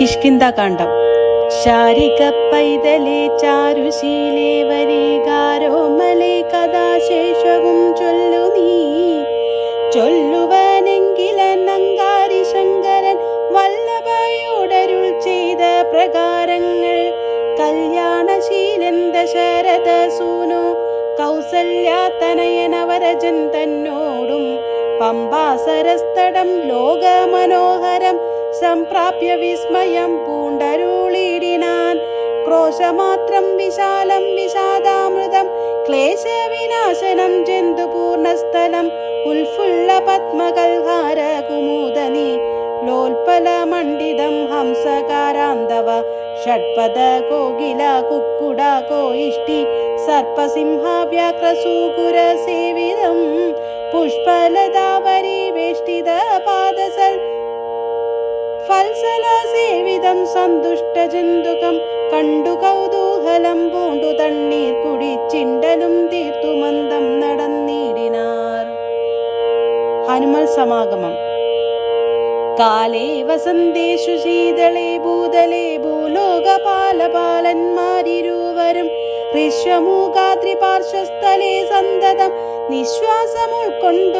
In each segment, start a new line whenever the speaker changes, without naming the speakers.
കിഷ്കിന്ദകാന്ഡം ശാരിക പൈതലേ ചാരുശീലേ വരീകാരോമലേ കഥാശേഷവും ചൊല്ലു നീ. ചൊല്ലുവനെങ്കിലനങ്കാരി ശങ്കരൻ വല്ലഭയോടരുൾ ചെയ്ത പ്രകാരങ്ങൾ. കല്യാണശീലൻ ദശരഥ സൂനോ കൗസല്യാതനയനവരജൻ തന്നോടും. പമ്പാസരസ്തടം ലോകമനോഹരം സംപ്രാപ്യ വിസ്മയം പൂണ്ടരുളിടിനാൻ ക്രോശമാത്രം വിശാലം വിഷാദാമൃതം ക്ലേശവിനാശനം ജന്തുപൂർണസ്ഥലം. ഉൽഫുല്ല പത്മകൽഹാര ലോൽപല മണ്ഡിതം ഹംസകാരാന്തവ. ഷഡ്പദ കോകില കുക്കുട കോയിഷ്ടി. സർപ്പസിംഹ വ്യാക്രസൂകുര സേവിതം പുഷ്പലതാവരി വേഷ്ടിത പാദസൽ. ഫൽസല സേവിതം സന്തുഷ്ട ജന്തുകം കണ്ടു കൗതൂഹലം പൂണ്ടു തണ്ണീർ കുടിച്ചിണ്ടലും തീർത്തുമന്ദം നടന്നിടിനാർ. ഹനുമൽ സമാഗമം. കാലേ വസന്തേഷു ശീതളേ ഭൂതലേ ഭൂലോകപാലപാലന്മാരിരുവരും. ഋഷ്വമൂകാത്രിപാർശ്വസ്ഥലേ സന്തതം നിശ്വാസം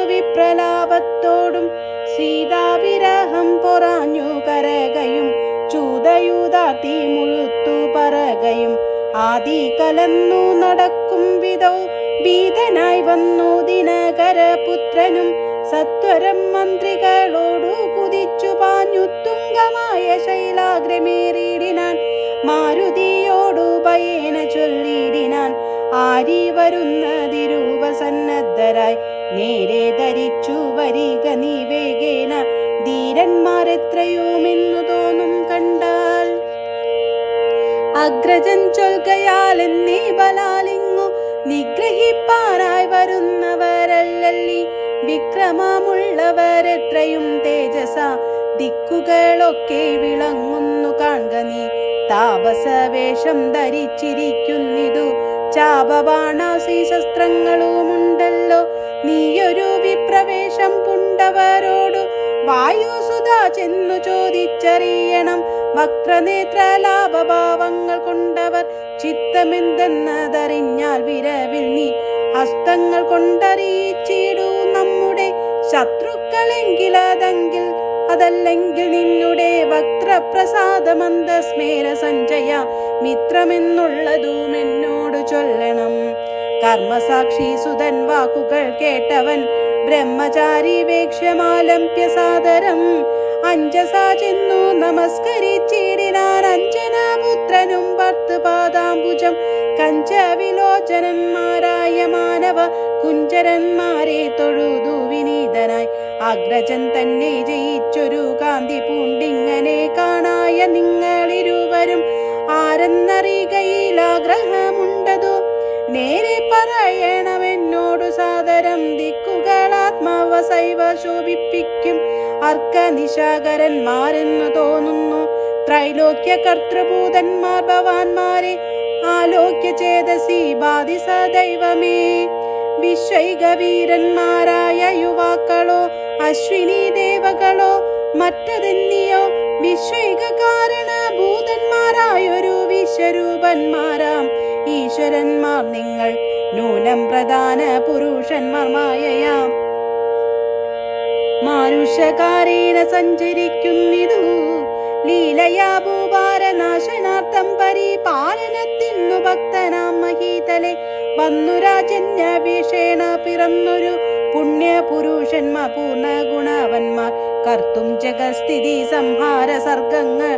വിപ്രലാപത്തോടും സീതാവിരഹം പൊറാഞ്ഞു കരകയും ചൂതയൂതാത്തി മുഴുത്തു പറകയും. ആദി കലന്നു നടക്കും വിധൗ ഭീതനായി വന്നു ദിനകരപുത്രനും. സത്വരം മന്ത്രികളോടു കുതിച്ചു പാഞ്ഞു തുങ്കമായ ശൈലാഗ്രമേറിയിടിനാൻ മാരുതിയോടു ഭയേന ചൊല്ലിയിടിനാൻ ആരി വരുന്നതിരുവസന്നദ്ധരായി നേരെ ധരിച്ചു വരിക നീ വേഗേന. ധീരന്മാരെത്രയുമെന്നു തോന്നും കണ്ടാൽ അഗ്രജൻ ചൊൽകയാൽ എന്നീ ബലാലിങ്ങു. നിഗ്രഹിപ്പാനായി വരുന്നവരല്ലല്ലി. വിക്രമമുള്ളവരെത്രയും തേജസ. ദിക്കുകളൊക്കെ വിളങ്ങുന്നു കാൺക നീ. താപസവേഷം ധരിച്ചിരിക്കുന്നിതു. ചാപബാണാസി ശസ്ത്രങ്ങളുമുണ്ടല്ലോ. നീയൊരു വിപ്രവേശം പുണ്ടവരോടു വായുസുധാ ചെന്നു ചോദിച്ചറിയണം. വക്രനേത്ര ലാഭഭാവങ്ങൾ കൊണ്ടവർ ചിത്തമെന്തെന്നതറിഞ്ഞാൽ വിരവിൽ നീ ഹസ്തങ്ങൾ കൊണ്ടറിയിച്ചിടൂ നമ്മുടെ ശത്രുക്കളെങ്കിലതെങ്കിൽ അതല്ലെങ്കിൽ നിന്നുടെ വക്രപ്രസാദമന്ത സ്മേര സഞ്ജയ മിത്രമെന്നുള്ളതും എന്നോട് ചൊല്ലണം. കർമ്മസാക്ഷി സുതൻ വാക്കുകൾ കേട്ടവൻ ബ്രഹ്മചാരി വേക്ഷ്യമാലംപ്യ സാദരം. അഞ്ജസ ചെന്നു നമസ്കരിച്ചിടിനാൻ പാദാംബുജം. കഞ്ച കഞ്ചവിലോചനന്മാരായ മാനവ കുഞ്ചരന്മാരെ തൊഴുതു വിനീതനായി. അഗ്രജൻ തന്നെ ജയിച്ചൊരു കാന്തി പൂണ്ടിങ്ങനെ കാണായ നിങ്ങളിരുവരും ആരെന്നറിയുകയിൽ ആഗ്രഹമുണ്ടതോ നേരെ പറയണമെന്നോടു സാദരം ദിക്കുകളാത്മാവസൈവ ശോഭിപ്പിക്കും. അർക്കനിശാകരന്മാരെന്നു തോന്നുന്നു. ത്രൈലോക്യ കർത്തൃഭൂതന്മാർ ഭവാന്മാരെ ആലോക്യ ചേതസി ബാധിസ ദൈവമേ. വിശ്വൈക വീരന്മാരായ യുവാക്കളോ അശ്വിനി ദേവകളോ മറ്റതെന്നിയോ വിശ്വൈക കാരണ ഭൂതന്മാരായൊരു വിശ്വരൂപന്മാരാം. ഈശ്വരന്മാർ നിങ്ങൾ നൂനം പ്രധാന പുരുഷന്മാർ മായയാം. മാനുഷകാരേണ സഞ്ചരിക്കുന്നിതു. ലീലയാ ഭൂഭാരനാശനാർത്ഥം പരിപാലനത്തിന്നു ഭക്തനാം മഹീതലെ. വന്നു രാജന്യഭീഷേണ പിറന്നൊരു പുണ്യപുരുഷന്മാർ പൂർണ ഗുണവന്മാർ കർത്തും ജഗസ്ഥിതി സംഹാര സർഗങ്ങൾ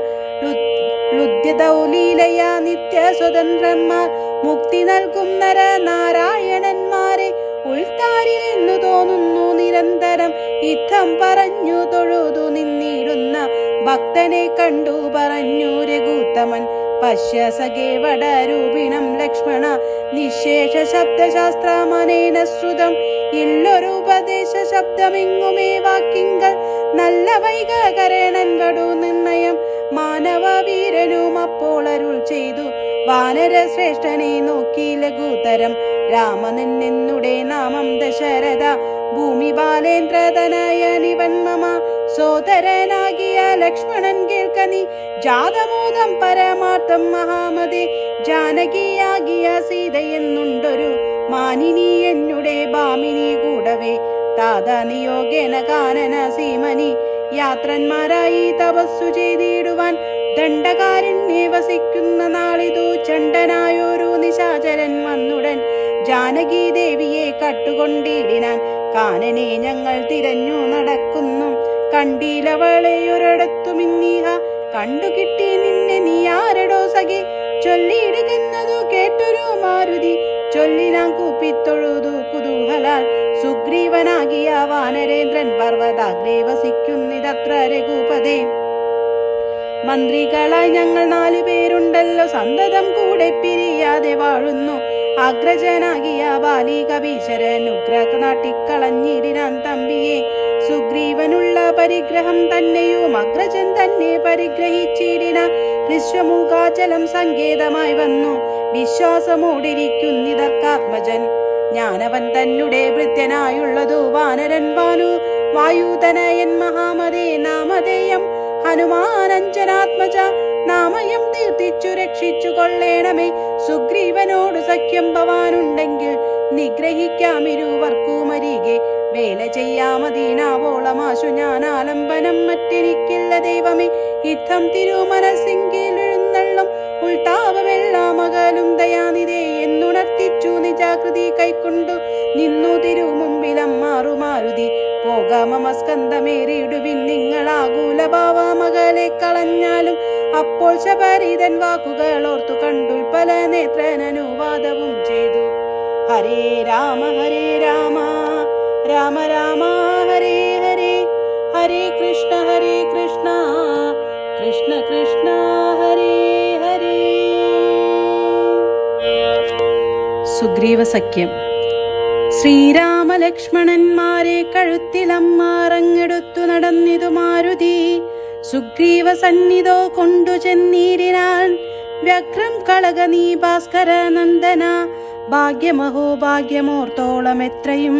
ലുദ്യതൗലീലയാ നിത്യ സ്വതന്ത്രന്മാർ മുക്തി നൽകും നരനാരായണന്മാരെ. നാരായണന്മാരെ ഉൾത്താരിൽ എന്നു തോന്നുന്നു നിരന്തരം യുദ്ധം പറഞ്ഞു തൊഴുതു നിന്നിടുന്ന ഭക്തനെ കണ്ടു പറഞ്ഞു രഘുത്തമൻ. പശ്യ സഖേവടരൂപിണം ലക്ഷ്മണ നിശേഷ ശബ്ദശാസ്ത്രമനേന ശ്രുതം. ഇല്ലൊരു ഉപദേശ ശബ്ദമെങ്ങുമേ വാക്കിങ്കൽ നല്ല വൈകകരണൻ കടു നിർണയം. മാനവ വീരനും അപ്പോൾ അരുൾ ചെയ്തു. വാനര ശ്രേഷ്ഠനെ നോക്കി ലഘുതരം. രാമനെന്നുടെ നാമം ദശരഥ. ഭൂമി ബാലേന്ദ്രതനായ മമ സോദരനാകിയ ലക്ഷ്മണൻ കേൾക്ക നീ ജാതമോദം പരമാർത്ഥം മഹാമതി. ജാനകിയാകിയ സീതയെന്നുണ്ടൊരു മാനിനി എന്നുടെ ഭാമിനി കൂടവേ. താത നിയോഗേന കാനന സീമനി യാത്രന്മാരായി തപസ്സു ചെയ്തിടുവാൻ ദണ്ഡകാരണ്യെ വസിക്കുന്ന നാളിതു ചണ്ടനായൊരു നിശാചരൻ വന്നുടൻ. ജാനകി ദേവിയെ കട്ടുകൊണ്ടിടിനാൻ കാനനെ ഞങ്ങൾ തിരഞ്ഞു നടക്കുന്നു. കണ്ടീലവളെ ഒരിടത്തു മിന്നീഹ കണ്ടുകിട്ടി നിന്നെ നീ ആരടോ സഖി? ചൊല്ലിയിടുകുന്നതു കേട്ടൊരു മാരുതി ചൊല്ലിനാം കൂപ്പിത്തൊഴുതു കുതൂഹലാൽ. സുഗ്രീവനാകിയ വാനരേന്ദ്രൻ പർവതാഗ്രേ വസിക്കുന്നിതത്ര രഘുപതേ. മന്ത്രികളായി ഞങ്ങൾ നാലു പേരുണ്ടല്ലോ. സന്തതം കൂടെ പിരിയാതെ വാഴുന്നു. അഗ്രജനാകിയ ബാലിക ഭീശരൻ ഉഗ്ര നാട്ടിക്കളഞ്ഞിടിനാൻ തമ്പിയെ. സുഗ്രീവനുള്ള പരിഗ്രഹം തന്നെയും അഗ്രജൻ തന്നെ പരിഗ്രഹിച്ചിടിന. വിശ്വമുഖാചലം സങ്കേതമായി വന്നു. വിശ്വാസമോടിരിക്കുന്നിതർക്കാത്മജൻ ഞാനവൻ തന്നെ ഭൃത്യനായുള്ളതു വാനരൻ വാനു. വായുതനയൻ മഹാമതേ നാമധേയം ഹനുമാനഞ്ജനാത്മജ നാമയം തീർത്തിച്ചു രക്ഷിച്ചു കൊള്ളേണമേ. സുഗ്രീവനോട് സഖ്യം ഭവാനുണ്ടെങ്കിൽ നിഗ്രഹിക്കാമിരുവർക്കുമരികെ വേല ചെയ്യാമതീനാവോളമാശു ഞാൻ ആലംബനം മറ്റെനിക്കില്ല ദൈവമേ. ഇത്തം തിരുമനസിങ്കിൽ ഉൾത്താപമെല്ലാം അകലും ദയാനിതേ എന്നുണർത്തിച്ചു നിജാകൃതി കൈക്കൊണ്ടു നിന്നു തിരുമുമ്പിലം മാറുമാരുതി. പോകാമസ്കന്ധമേറിയിടുവിൻ നിങ്ങളാകൂലഭാവമകലെ കളഞ്ഞാലും അപ്പോൾ ശബരീതൻ വാക്കുകൾ ഓർത്തു കണ്ടു പല നേത്രനുവാദവും ചെയ്തു. ഹരേ രാമ ഹരേ രാമ രാമ രാമ ഹരേ ഹരേ ഹരേ കൃഷ്ണ ഹരേ കൃഷ്ണ കൃഷ്ണ കൃഷ്ണ ഹരേ ഹരേ. സുഗ്രീവ സഖ്യം. ശ്രീരാമലക്ഷ്മണന്മാരെ കഴുത്തിലമ്മാറങ്ങെടുത്തു നടന്നിതു മാരുതി. സുഗ്രീവ സന്നിധോ കൊണ്ടു ചെന്നീരിനാൻ വ്യക്രം കളക നീ ഭാസ്കര നന്ദന. ഭാഗ്യമഹോ ഭാഗ്യമോർത്തോളം എത്രയും.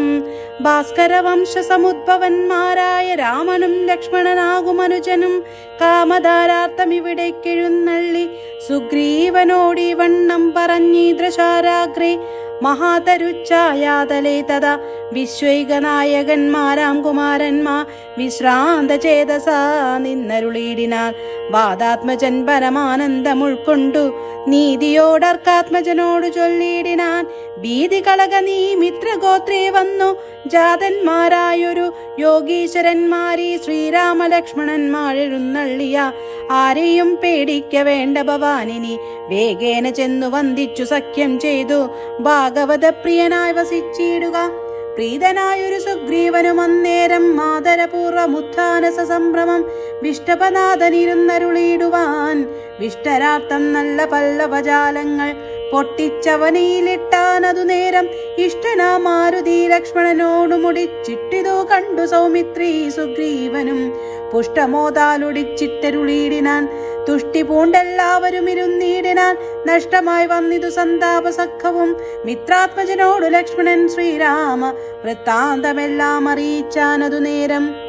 ഭാസ്കര വംശ സമുദ്ഭവന്മാരായ രാമനും ലക്ഷ്മണനാകും അനുജനും കാമധാരാർത്ഥം ഇവിടേക്കെഴുന്നള്ളി സുഗ്രീവനോടി വണ്ണം പറഞ്ഞീദ്രശാരാഗ്രേ മഹാതരുച്ചായാതലേ തഥാ വിശ്വൈകനായകന്മാരാം കുമാരന്മാ വിശ്രാന്ത ചേതസാ നിന്നരുളിയിടിനാൽ വാദാത്മജൻ പരമാനന്ദം ഉൾക്കൊണ്ടു നീതിയോടർക്കാത്മജനോട് ചൊല്ലിയിടിനാൻ ഭീതി കളക നീ മിത്രഗോത്രേ വന്നു. ജാതന്മാരായൊരു യോഗീശ്വരന്മാരീ ശ്രീരാമലക്ഷ്മണന്മാരെഴുന്നള്ളിയ. ആരെയും പേടിക്ക വേണ്ട ഭവാനിനി. വേഗേന ചെന്നു വന്ദിച്ചു സഖ്യം ചെയ്തു. ഭാഗവത പ്രിയനായി വസിച്ചിടുക. പ്രീതനായൊരു സുഗ്രീവനും അന്നേരം മാതരപൂർവമുത്ഥാനസ സംഭ്രമം വിഷ്ടപനാഥനിരുന്നരുളിയിടുവാൻ വിഷ്ടരാർത്ഥം നല്ല പല്ലവജാലങ്ങൾ പൊട്ടിച്ചവനിയിലിട്ടാനതു നേരം ഇഷ്ടനാ മാരുതി ലക്ഷ്മണനോടു മുടിച്ചിട്ടിതു കണ്ടു സൗമിത്രി സുഗ്രീവനും പുഷ്ടമോതാലുടിച്ചിട്ടരുളിയിടിനാൻ തുഷ്ടി പൂണ്ടെല്ലാവരും ഇരുന്നീടിനാൻ നഷ്ടമായി വന്നിതു സന്താപസഖവും മിത്രാത്മജനോടു ലക്ഷ്മണൻ ശ്രീരാമ വൃത്താന്തമെല്ലാം അറിയിച്ചാനതു നേരം.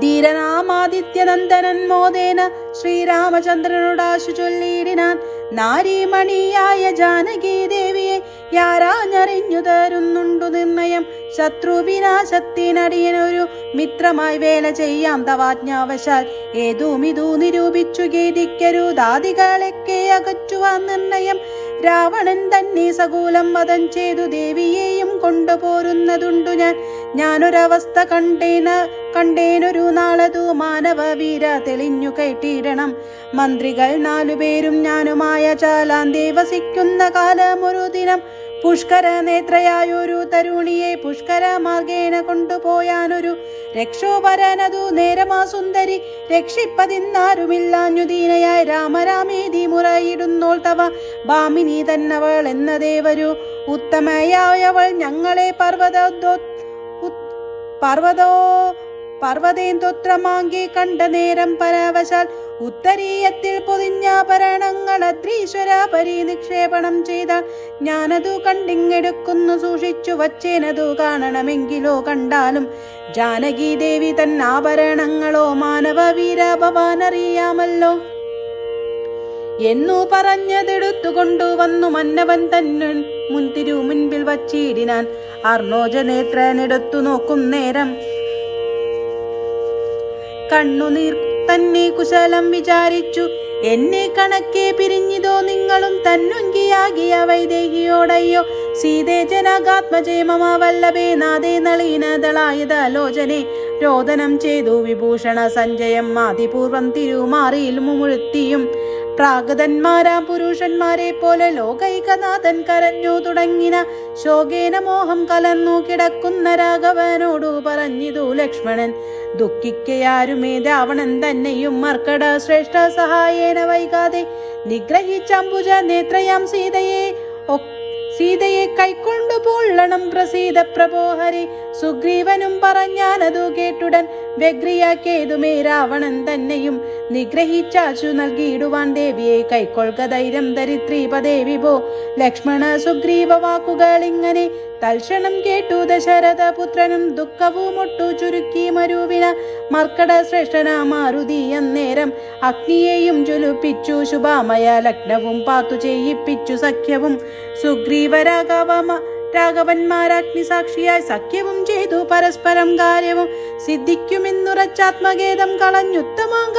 ധീരനാമാദിത്യനന്ദനൻ മോദേന ശ്രീരാമചന്ദ്രനോടാശു ചൊല്ലിയിടിനാൻ നാരീമണിയായ ജാനകി ദേവിയെ യാരാഞ്ഞറിഞ്ഞു തരുന്നുണ്ടു നിർണയം. ശത്രുവിനാശത്തിനടിയനൊരു മിത്രമായി വേല ചെയ്യാം തവാജ്ഞാവശാൽ. ഏതും ഇതു നിരൂപിച്ചു ഖേദിക്കരുതാദികളൊക്കെ അകറ്റുവാൻ നിർണയം. രാവണൻ തന്നെ സകൂലം വധം ചെയ്തു ദേവിയെയും കൊണ്ടുപോരുന്നതുണ്ടു ഞാൻ. ഞാനൊരവസ്ഥ കണ്ടേന കണ്ടേനൊരു നാളതു മാനവ വീര തെളിഞ്ഞു കയറ്റിയിടണം. മന്ത്രികൾ നാലുപേരും ഞാനുമായ ചാലാന്തേ വസിക്കുന്ന കാലമൊരു ദിനം. പുഷ്കര നേത്രയായൊരു തരുണിയെ പുഷ്കര മാർഗേന കൊണ്ടുപോയാനൊരു രക്ഷോപരനതു നേരമാ സുന്ദരി രക്ഷിപ്പതിന്നാരുമില്ലാഞ്ഞു ദീനയായി രാമരാമേതി മുറയിടുന്നോൾ തവ. ഭാമിനി തന്നവൾ എന്നതേവരു ഉത്തമയായവൾ ഞങ്ങളെ പർവതോ പർവതോ പർവതേന്ദോത്രമാങ്കെ കണ്ട നേരം പരവശാൽ ഉത്തരീയത്തിൽ പൊതിഞ്ഞാഭരണങ്ങൾ അദ്രീശ്വര പരിനിക്ഷേപണം ചെയ്താൽ ഞാനതു കണ്ടിങ്ങെടുക്കുന്നു സൂക്ഷിച്ചു വച്ചേനതു കാണണമെങ്കിലോ കണ്ടാലും ജാനകി ദേവി തൻ ആഭരണങ്ങളോ മാനവ ഭവാനറിയാമല്ലോ എന്നു പറഞ്ഞതെടുത്തു കൊണ്ടുവന്നു മന്നവൻ തന്നെ മുൻതിരു മുൻപിൽ വച്ചിടിനാൻ. അർണോജനേത്രനെടുത്തു നോക്കും നേരം കണ്ണുനീർ തന്നെ കുശലം വിചാരിച്ചു. എന്നെ കണക്കെ പിരിഞ്ഞിതോ നിങ്ങളും തന്നുങ്കിയാകിയ വൈദേഹിയോടയ്യോ. സീതേ ജനകാത്മജയമമാ വല്ലഭേ നാദേ നളീനതളായതലോചനെ. രോദനം ചെയ്തു വിഭൂഷണ സഞ്ജയം ആദിപൂർവം തിരുമാറിയിൽ മുഴുത്തിയും പ്രാഗതന്മാരാം പുരുഷന്മാരെ പോലെ ലോകൈകനാഥൻ കരഞ്ഞു തുടങ്ങിന ശോകേന മോഹം കലർന്നു കിടക്കുന്ന രാഘവനോടു പറഞ്ഞിതു ലക്ഷ്മണൻ. ദുഃഖിക്കയാരുമേ രാവണൻ തന്നെയും മർക്കട ശ്രേഷ്ഠ സഹായേന വൈകാതെ നിഗ്രഹിച്ചംബുജ നേത്രയാം സീതയെ ഒ- സീതയെ കൈക്കൊണ്ടു പൊള്ളണം പ്രസീത പ്രഭോഹരി. സുഗ്രീവനും പറഞ്ഞാനതു കേട്ടുടൻ വ്യഗ്രിയാക്കേതുമേ രാവണൻ തന്നെയും നിഗ്രഹിച്ചാച്ചു നൽകിയിടുവാൻ ദേവിയെ കൈക്കൊള്ളുക ധൈര്യം ധരിത്രീപദേവി പോ ലക്ഷ്മണ സുഗ്രീവ വാക്കുകൾ ഇങ്ങനെ തൽക്ഷണം കേട്ടു ദശരഥ പുത്രനും ദുഃഖവും ഒട്ടു ചുരുക്കി മരുവിന. മർക്കട ശ്രേഷ്ഠന മാരുതി അന്നേരം അഗ്നിയെയും ജ്വലിപ്പിച്ചു ശുഭാമയ ലഗ്നവും പാത്തു ചെയ്യിപ്പിച്ചു സഖ്യവും. സുഗ്രീവരാഘവമ രാഘവന്മാരാഗ്നി സാക്ഷിയായി സഖ്യവും ചെയ്തു പരസ്പരം കാര്യവും സിദ്ധിക്കുമെന്നുറച്ചാത്മഗേദം കളഞ്ഞുത്തമാങ്ക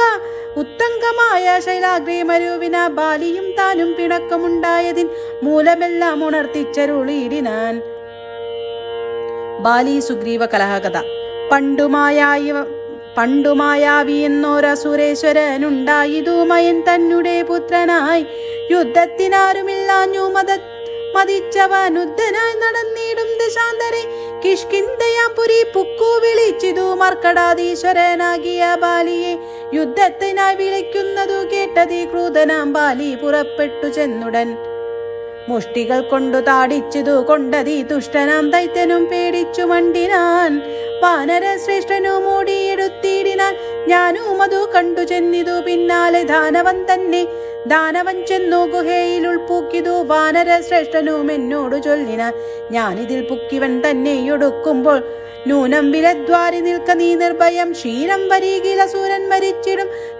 ഉത്തങ്കമായ ശൈലാഗ്രി മരുവിന ബാലിയും താനും പിണക്കമുണ്ടായതിൻ മൂലമെല്ലാം ഉണർത്തിച്ചരുളിയിടിനാൻ. ബാലി സുഗ്രീവ കലഹകഥ. പണ്ടുമായായി പണ്ടുമായാവി എന്നൊരസുരേശ്വരനുണ്ടായിതു മയൻ തന്നുടെ പുത്രനായി. യുദ്ധത്തിനാരുമില്ലാഞ്ഞു മത മതിച്ചവനുദ്ധനായി നടന്നിടും ദശാന്തരെ. കിഷ്കിന്തയാപുരി പുക്കു വിളിച്ചിതു മർക്കടാധീശ്വരനാകിയ ബാലിയെ. യുദ്ധത്തിനായി വിളിക്കുന്നതു കേട്ടതി ക്രൂതനാം ബാലി പുറപ്പെട്ടു ചെന്നുടൻ. മുഷ്ടികൾ കൊണ്ടു താടിച്ചതു കൊണ്ടതി ദുഷ്ടനാം ദൈത്യനും പേടിച്ചു മണ്ടിനാൻ. വാനര ശ്രേഷ്ഠനു മൂടിയെടുത്തിടിനാൽ ഞാനും അതു കണ്ടു ചെന്നിതു പിന്നാലെ ദാനവൻ തന്നെ. ദാനവൻ ചെന്നു ഗുഹയിൽ ഉൾപ്പൂക്കിതു വാനര ശ്രേഷ്ഠനും എന്നോട് ചൊല്ലിനാൻ. ഞാനിതിൽ പുക്കിവൻ തന്നെ എടുക്കുമ്പോൾ നൂനം വിലദ്വാരി നിൽക്ക നീ നിർഭയം. ക്ഷീരം വരികിൽ മരിച്ച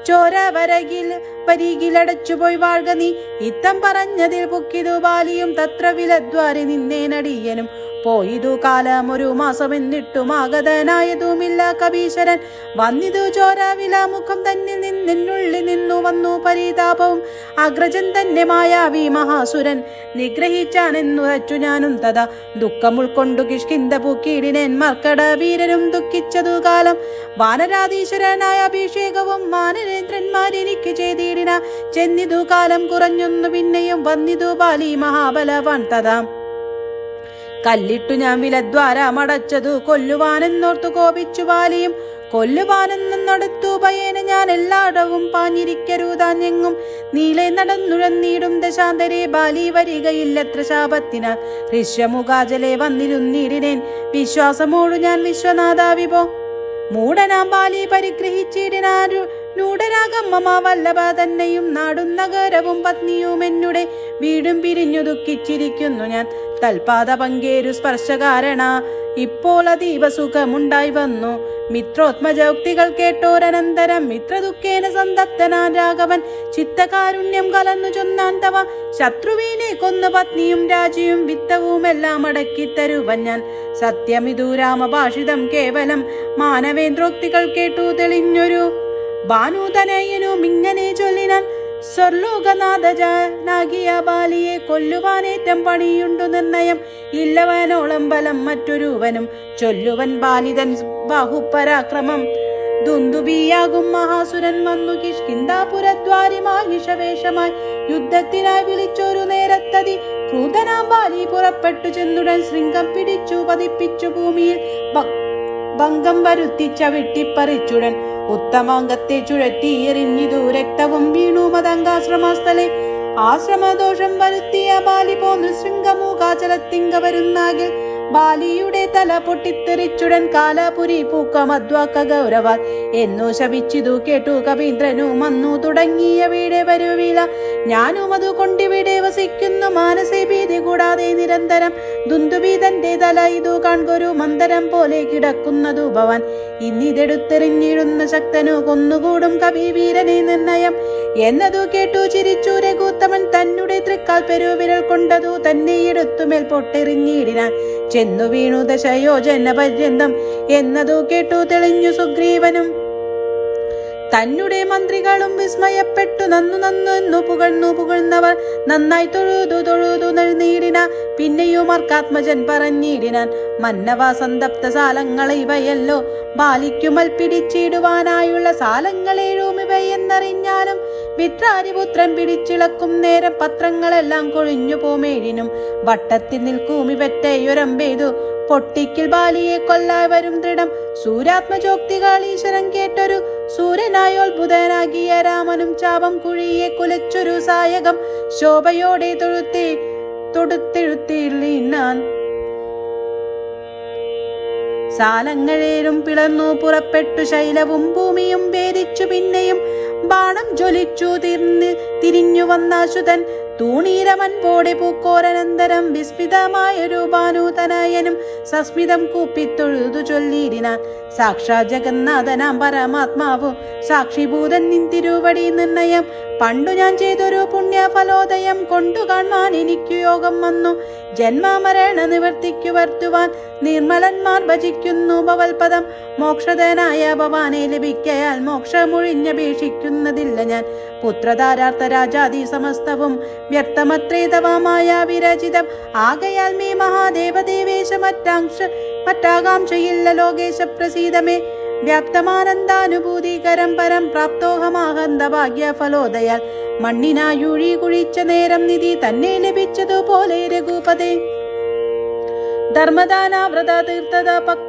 ചോര വരകിൽ വരികിലടച്ചുപോയി വാഴ്ക നീ. ഇത്തം പറഞ്ഞതിൽ പുക്കിതു ബാലിയും തത്ര വിലദ്വാരി നിന്നേനടിയനും. പോയിതു കാലം ഒരു മാസം എന്നിട്ടും ആഗതനായതുമില്ല കബീശ്വരൻ വന്നിതു ചോരാവില മുഖം തന്നെ നിന്നുള്ളിൽ നിന്നു വന്നു പരിതാപവും. അഗ്രജൻ തന്നെ മായാവി മഹാസുരൻ. നിഗ്രഹിച്ചാനെന്നുറച്ചു ഞാനും തഥാ ദുഃഖം ഉൾക്കൊണ്ടു കിഷ്കിന്ത പൂക്കീടിനെ മർക്കട വീരനും ദുഃഖിച്ചതു കാലം. വാനരാധീശ്വരനായ അഭിഷേകവും വാനരേന്ദ്രന്മാരെനിക്ക് ചെയ്തിടിന. ചെന്നിതു കാലം കുറഞ്ഞൊന്നു പിന്നെയും വന്നിതു ബാലി മഹാബലവാൻ തഥാ കല്ലിട്ടു ഞാൻ വിലദ്വാരം അടച്ചതു കൊല്ലുവാനെന്നോർത്തു കോപിച്ചു ബാലിയും കൊല്ലുവാനെന്നടുത്തു ഭയേന ഞാൻ എല്ലായിടവും പാഞ്ഞിരിക്കരുതാഞ്ഞെങ്ങും. നീല നടന്നുഴന്നീടും ദശാന്തരെ ബാലി വരികയില്ലത്ര ശാപത്തിന് ഋഷ്യമുഖാജലെ വന്നിരുന്നിടിനേൻ വിശ്വാസമോടു ഞാൻ വിശ്വനാഥാവിപോ മൂടനാം ബാലി പരിഗ്രഹിച്ചിടിനാരു നൂടനാഗമ്മ വല്ലഭ തന്നെയും നാടും നഗരവും പത്നിയും എന്നുടെ വീടും പിരിഞ്ഞു ദുഃഖിച്ചിരിക്കുന്നു ഞാൻ. തൽപാദ പങ്കേരു സ്പർശകാരണ ഇപ്പോൾ അതീവ സുഖമുണ്ടായി വന്നു. മിത്രോത്മജോക്തികൾ കേട്ടോരനന്തരം മിത്രദുഃഖേന സന്തപ്തനാൻ രാഘവൻ. ചിത്തകാരുണ്യം കലന്നു ചൊന്നാൻ തവ ശത്രുവിനെ കൊന്ന് പത്നിയും രാജിയും വിത്തവും എല്ലാം അടക്കി തരുവൻ ഞാൻ. സത്യമിതു രാമഭാഷിതം കേവലം മാനവേന്ദ്രോക്തികൾ കേട്ടു തെളിഞ്ഞൊരു ഭാനുതനയനും ഇങ്ങനെ ചൊല്ലിനാൻ സ്വർലോകനാഥജനാകിയ ബാലിയെ കൊല്ലുവാനേറ്റം പണിയുണ്ടു നിർണയം. ഇല്ലവനോളം ബലം മറ്റൊരുവനും ചൊല്ലുവൻ ബാലിതൻ ബാഹുപരാക്രമം. ദുന്ദുബിയാകും മഹാസുരൻ വന്നു കിഷ്കിന്താപുരദ്വാരി മാഹിഷവേഷമായി യുദ്ധത്തിനായി വിളിച്ചൊരു നേരത്തതി ക്രൂതനാം ബാലി പുറപ്പെട്ടു ചെന്നുടൻ ശൃംഗം പിടിച്ചു പതിപ്പിച്ചു ഭൂമിയിൽ. ഭംഗം വരുത്തിച്ച വെട്ടിപ്പറിച്ചുടൻ ഉത്തമാംഗത്തെ ചുഴറ്റി എറിഞ്ഞിതു രക്തവും വീണു മതങ്കാശ്രമസ്ഥലെ ആശ്രമദോഷം വരുത്തിയ ബാലി പോന്നു ശൃംഗമൂകാചലത്തിങ്ക വരുന്നാകിൽ ബാലിയുടെ തല പൊട്ടിത്തെറിച്ചുടൻ കാലാപുരി പൂക്കമധ്വാക്ക ഗൗരവാൽ. എന്നു ശപിച്ചിതു കേട്ടു കവീന്ദ്രനും അന്നു തുടങ്ങിയ വീടെ വരുവില. ഞാനും അത് കൊണ്ടിവിടെ വസിക്കുന്നു മാനസേ ഭീതി കൂടാതെ നിരന്തരം. ദുന്ദുബീതന്റെ തല ഇതു കാൺകൊരു മന്ദരം പോലെ കിടക്കുന്നതു ഭവൻ. ഇന്നിതെടുത്തെറിഞ്ഞിടുന്ന ശക്തനു കൊന്നുകൂടും കവിവീരനെ നിർണയം. എന്നതു കേട്ടു ചിരിച്ചു രഘുത്തമൻ തന്നെ തൃക്കാൽ പെരുവിരൽ കൊണ്ടതു തന്നെ എടുത്തുമേൽ പൊട്ടെറിഞ്ഞിടിനാൻ. ചെന്നു വീണു ദശയോജന പര്യന്തം എന്നതു കേട്ടു തെളിഞ്ഞു സുഗ്രീവനും. തന്നെ മന്ത്രികളും വിസ്മയപ്പെട്ടു. നന്നു നന്നു എന്നു പുകഴ്ന്നു പുകഴ്ന്നവർ നന്നായി തൊഴുതു തൊഴുതു നെഴുന്നീടിന പിന്നെയും അർക്കാത്മജൻ പറഞ്ഞിടിനാൻ. മന്നവാ സന്തപ്ത സാലങ്ങൾ ഇവയല്ലോ. ബാലിക്കുമൽ പിടിച്ചിടുവാനായുള്ള സാലങ്ങളേഴും ഇവയെന്നറിഞ്ഞാലും മിത്രാരിപുത്രൻ പിടിച്ചിളക്കും നേരം പത്രങ്ങളെല്ലാം കൊഴിഞ്ഞു പോമേഴിനും വട്ടത്തിൽ നിൽക്കൂമി പെറ്റയൊരമ്പെയ്തു പൊട്ടിക്കിൽ ബാലിയെ കൊല്ലാവരും ദൃഢം. സൂര്യാത്മജോക്തികൾ ഈശ്വരൻ കേട്ടൊരു സൂര്യനായോത്ഭുതനാകിയ രാമനും ചാപം കുഴിയെ കുലച്ചൊരു സായകം. ശോഭയോടെ തൊഴുത്തി തൊടുത്തെഴുത്തിള്ളിനാൻ സാലങ്ങളേരും പിളർന്നു പുറപ്പെട്ടു ശൈലവും ഭൂമിയും ഭേദിച്ചു പിന്നെയും. ബാണം ജ്വലിച്ചു തിരിഞ്ഞു വന്നാശുതൻ തൂണീരമൻ പോടെ പൂക്കോരനന്തരം വിസ്മിതമായൊരു ഭാനൂതനയനും സസ്മിതം കൂപ്പിത്തൊഴുതു ചൊല്ലിയിടിനാൻ സാക്ഷാ ജഗന്നാഥനാം പരമാത്മാവു. സാക്ഷിഭൂതൻ നിൻ നിർണയം. പണ്ടു ഞാൻ ചെയ്തൊരു പുണ്യഫലോദയം കൊണ്ടു കാണാൻ എനിക്കു യോഗം വന്നു. ജന്മമരണ നിവർത്തിക്കു വരുത്തുവാൻ നിർമ്മലന്മാർ ഭജിക്കുന്നു ഭവൽപദം. മോക്ഷതനായ ഭവാനെ ലഭിക്കയാൽ മോക്ഷമൊഴിഞ്ഞപേക്ഷിക്കുന്നതില്ല ഞാൻ. പുത്രധാരാർത്ഥ രാജാതി സമസ്തവും വ്യക്തമത്രേതവമായ വിരചിതം. ആകയാൽ മീ മഹാദേവദേവേശ മറ്റാംശ മറ്റാകാംക്ഷയില്ല ലോകേശ പ്രസീതമേ. വ്യാപ്തമാനന്ദാനുഭൂതികരം പരം പ്രാപ്തോഹമാഹന്ത ഭാഗ്യഫലോദയാൽ മണ്ണിനായുഴി കുഴിച്ച നേരം നിധി തന്നെ ലഭിച്ചതുപോലെ രഘുപതേ. ധർമ്മദാന വ്രത തീർത്ഥത പക്-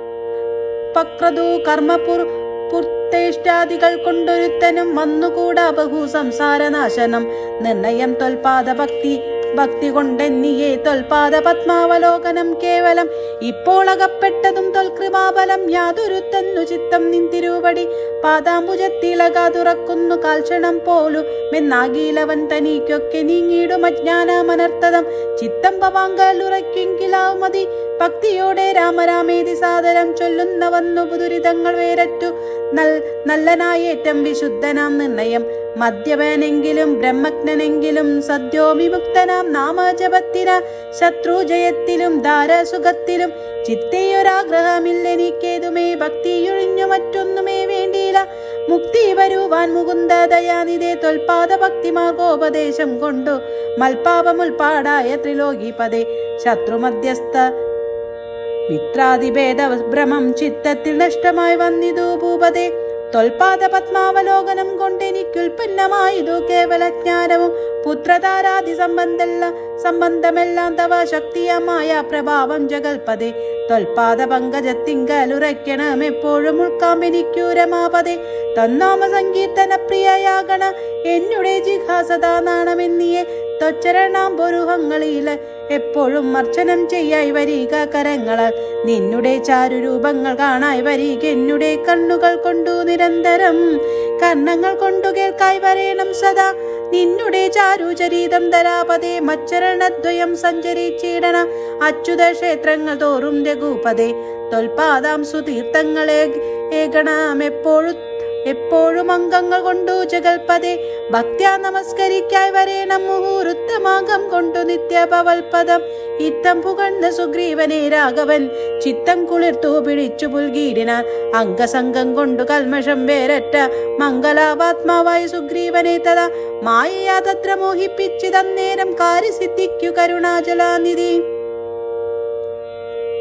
പക്രതു കർമ്മപുർ പുർത്തേഷ്ടാദികൾ കൊണ്ടൊരുത്തനും വന്നുകൂടാ ബഹു സംസാരനാശനം നിർണയം തൊൽപാദ ഭക്തി ഭക്തി കൊണ്ടെന്നിയേ തൊൽപാദ പത്മാവലോകനം കേവലം. ഇപ്പോൾ അകപ്പെട്ടതും തൊൽകൃപാബലം യാതൊരുത്തന്നു ചിത്തം നിന്തിരുവടി പാദാംബുജത്തിളകാ തുറക്കുന്നു കാൽക്ഷണം പോലും. മെന്നാകീലവൻ തനിക്കൊക്കെ നീങ്ങിയിടും അജ്ഞാനമനർത്ഥതം. ചിത്തം പവാങ്കലുറയ്ക്കെങ്കിലാവും മതി. ഭക്തിയോടെ രാമരാമേതി സാദരം ചൊല്ലുന്നവന്നു ദുരിതങ്ങൾ വേരറ്റു. നൽ നല്ലനായേറ്റം വിശുദ്ധനാം നിർണയം. മദ്യപനെങ്കിലും ബ്രഹ്മജ്ഞനെങ്കിലും സദ്യോ വിമുക്തനാം നാമജപത്തിന ശത്രുജയത്തിലും ധാരസുഖത്തിലും. ചിത്തയൊരാഗ്രഹമില്ലെനിക്കേതുമേ ഭക്തിയൊഴിഞ്ഞു മറ്റൊന്നുമേ വേണ്ടിയില്ല. മുക്തി വരുവാൻ മുകുന്ദ ദയാനിതേ തൊൽപാദ ഭക്തിമാർഗോപദേശം കൊണ്ടു മൽപാപമുൽപാടായ ത്രിലോകി പദേ. ശത്രുമധ്യസ്ഥ മിത്രാതിഭേദ ഭ്രമം ചിത്തത്തിൽ നഷ്ടമായി വന്നിതു ഭൂപതേ. തൊൽപാദ പത്മാവലോകനം കൊണ്ടെനിക്കുൽപ്പന്നമായതു കേവല ജ്ഞാനവും പുത്രതാരാദി സംബന്ധമല്ല സംബന്ധമെല്ലാം തവ ശക്തിയമായ പ്രഭാവം ജഗൽപതേ. തൊൽപാദ പങ്കജത്തിങ്കലുറയ്ക്കണം എപ്പോഴും ഉൾക്കാം രമാപതേ തന്നാമ സങ്കീർത്തന പ്രിയയാകണ എന്നുടെ ജിഹാസദാ നാണമെന്നിയെ തൊച്ചരണാം പൊരുഹങ്ങളിൽ എപ്പോഴും അർച്ചനം ചെയ്യായി വരിക കരങ്ങളാൽ നിന്നുടെ ചാരുരൂപങ്ങൾ കാണായി വരിക എന്നുടെ കണ്ണുകൾ കൊണ്ടു നിരന്തരം. കർണങ്ങൾ കൊണ്ടു കേൾക്കായി വരേണം സദാ. നിന്നുടെ ചാരുചരീതം ധരാപതേ മച്ചരണദ്വയം സഞ്ചരിച്ചിടണ. അച്യുത ക്ഷേത്രങ്ങൾ തോറും രഘുപതേ തൊൽപാദാം സുതീർത്ഥങ്ങളെ ഏകണം എപ്പോഴും എപ്പോഴും അംഗങ്ങൾ കൊണ്ടു ജഗൽപതേ ഭക്ത്യാ നമസ്കരിക്കായി വരേണം മുഹൂർത്തമാകം കൊണ്ടു നിത്യപവൽപദം. ഇത്തം പുകഴ്ന്ന സുഗ്രീവനെ രാഘവൻ ചിത്തം കുളിർത്തു പിടിച്ചു പുൽകീടിന അംഗസംഗം കൊണ്ടു കൽമഷം വേരറ്റ മംഗലാവാത്മാവായ സുഗ്രീവനെ തഥാ മായയാ തത്ര മോഹിപ്പിച്ചിതന്നേരം കാര്യസിദ്ധിക്കു കരുണാചലാനിധി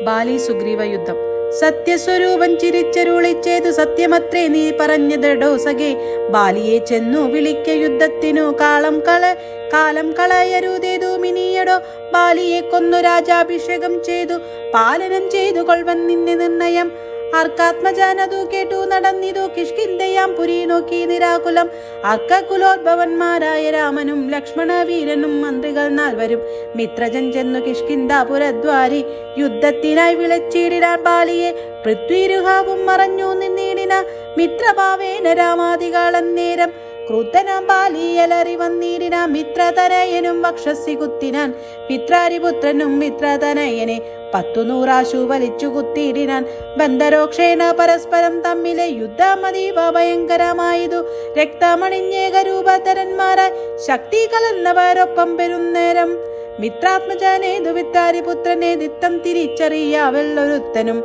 ബാലി സുഗ്രീവ യുദ്ധം. സത്യസ്വരൂപൻ ചിരിച്ചരുളിച്ചേതു സത്യമത്രേ നീ പറഞ്ഞതടോ സഖേ. ബാലിയെ ചെന്നു വിളിക്ക യുദ്ധത്തിനു. കാളം കള കാലം കളയരുതേതു മിനിയടോ ബാലിയെ കൊന്നു രാജാഭിഷേകം ചെയ്തു. പാലനം ചെയ്തു കൊൾവൻ നിന്നെ നിർണയം. ആർക്കാത്മജാനതു കേട്ടു നടന്നിതു കിഷ്കിന്തയാം പുരി നോക്കി നിരാകുലം. അർക്കകുലോദ്ഭവന്മാരായ രാമനും ലക്ഷ്മണ വീരനും മന്ത്രികൾ നാൽവരും മിത്രജൻ ചെന്നു കിഷ്കിന്താപുരദ്വാരി യുദ്ധത്തിനായി വിളച്ചിടാൻ ബാലിയെ പൃഥ്വിരുഹാവും മറഞ്ഞു നിന്നിടിന മിത്രഭാവേന രാമാദികളന്നേരം ക്രൂദ്ധനാം ബാലിയലറി വന്നിടിന മിത്രതനയനും വക്ഷസി കുത്തിനാൻ മിത്രാരിപുത്രനും മിത്രതനയനെ പത്തു നൂറാശു വലിച്ചു കുത്തിയിടിനാൻ ബന്ധരോക്ഷേണ പരസ്പരം തമ്മിലെ യുദ്ധമതീവ ഭയങ്കരമായതു. രക്തമണിഞ്ഞേകരൂപതരന്മാരായി ശക്തി കലർന്നവരൊപ്പം പെരുന്നേരം. മിത്രാത്മജനേതു വിത്താരിപുത്രനെ ദിത്തം തിരിച്ചറിയാവെല്ലൊരുത്തനും.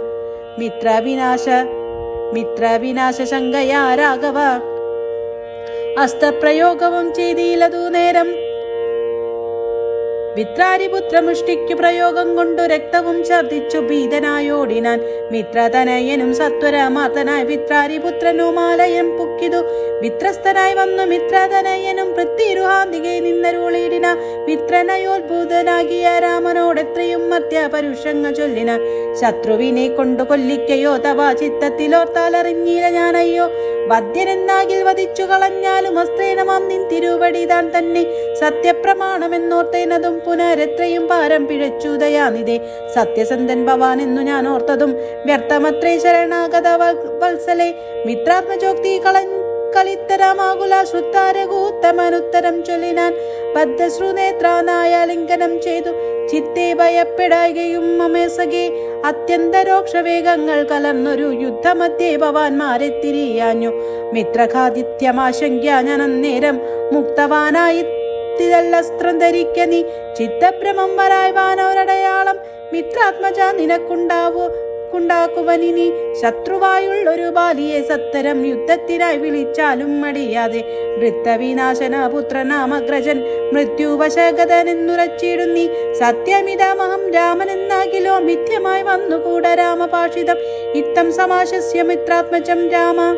മിത്രവിനാശ മിത്രവിനാശ ശങ്കയാ രാഘവ. അസ്ത്രപ്രയോഗവും ചെയ്തില്ലതു നേരം വിത്രാരിപുത്രമുഷ്ടിക്കു പ്രയോഗം കൊണ്ടു രക്തവും ഛർദിച്ചു ഭീതനായോടിനാൻ മിത്രതനയനും സത്വരമാർത്തനായി വിത്രാരിപുത്രനുമാലയം പുക്കിതു. വിത്രസ്ഥനായി വന്നു മിത്രതനയനും പൃഥ്വിരുഹാന്തികെ നിന്നരുളിടിന മിത്രനയോത്ഭൂതനാകിയ രാമനോടെത്രയും മധ്യപരുഷങ്ങ ചൊല്ലിന. ശത്രുവിനെ കൊണ്ടു കൊല്ലിക്കയോ തവ ചിത്തത്തിലോർത്താലറിഞ്ഞില്ല ഞാനയ്യോ. വധ്യനെന്നാകിൽ വധിച്ചു കളഞ്ഞാലും അസ്ത്രേണമാം നിൻ തിരുവടി താൻ തന്നെ. സത്യപ്രമാണമെന്നോർത്തേനതും പുനരെത്രയും പാരം പിഴച്ചു. ദയാനിതേ സത്യസന്ധൻ ഭവാൻ എന്നു ഞാൻ ഓർത്തതും വ്യർത്ഥമത്രേ ശരണാഗത വത്സലെ. മിത്രാത്മജോക്തി കളഞ്ഞ കളിത്തരമാകുല ശ്രുത്താരകൂത്തമനുത്തരം ചൊല്ലിനാൻ ബദ്ധശ്രുനേത്രാനായ ലിംഗനം ചെയ്തു. ചിത്തെ ഭയപ്പെടായികയും മമേസകെ അത്യന്തരോക്ഷവേഗങ്ങൾ കലർന്നൊരു യുദ്ധമധ്യേ ഭവാൻമാരെ തിരിയാഞ്ഞു മിത്രഘാതിഥ്യമാശങ്ക്യ ഞാൻ അന്നേരം മുക്തവാനായി തിരല്ലസ്ത്രം ധരിക്ക നീ. ചിത്തഭ്രമം വരായ്വാനൊരടയാളം മിത്രാത്മജ നിനക്കുണ്ടാവോ ുണ്ടാക്കുവനിനി ശത്രുവായുള്ളൊരു ബാലിയെ സത്തരം യുദ്ധത്തിനായി വിളിച്ചാലും മടിയാതെ. വൃത്തവിനാശന പുത്രനാമഗ്രജൻ മൃത്യുവശഗതനെന്നുറച്ചിടുന്നി സത്യമിതമഹം രാമനെന്നാകിലോ മിഥ്യമായി വന്നുകൂട രാമഭാഷിതം ഇത്തം സമാശസ്യ മിത്രാത്മജം രാമ.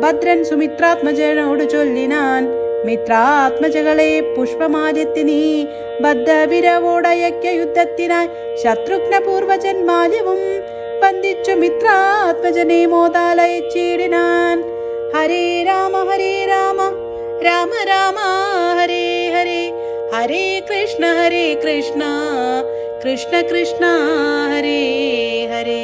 ഭദ്രൻ സുമിത്രാത്മജനോട് ചൊല്ലിനാൻ മിത്രാത്മജകളെ പുഷ്പമാര്യത്തിനീ ബദ്ധവിരവോടയക്ക യുദ്ധത്തിനായി ശത്രുഘ്ന പൂർവജന്മാല്യവും ബന്ധിച്ചു മിത്രാത്മജനെ മോതാലയച്ചിടിനാൻ. ഹരേ രാമ ഹരേ രാമ രാമ രാമ ഹരേ ഹരേ ഹരേ കൃഷ്ണ ഹരേ കൃഷ്ണ കൃഷ്ണ കൃഷ്ണ ഹരേ ഹരേ.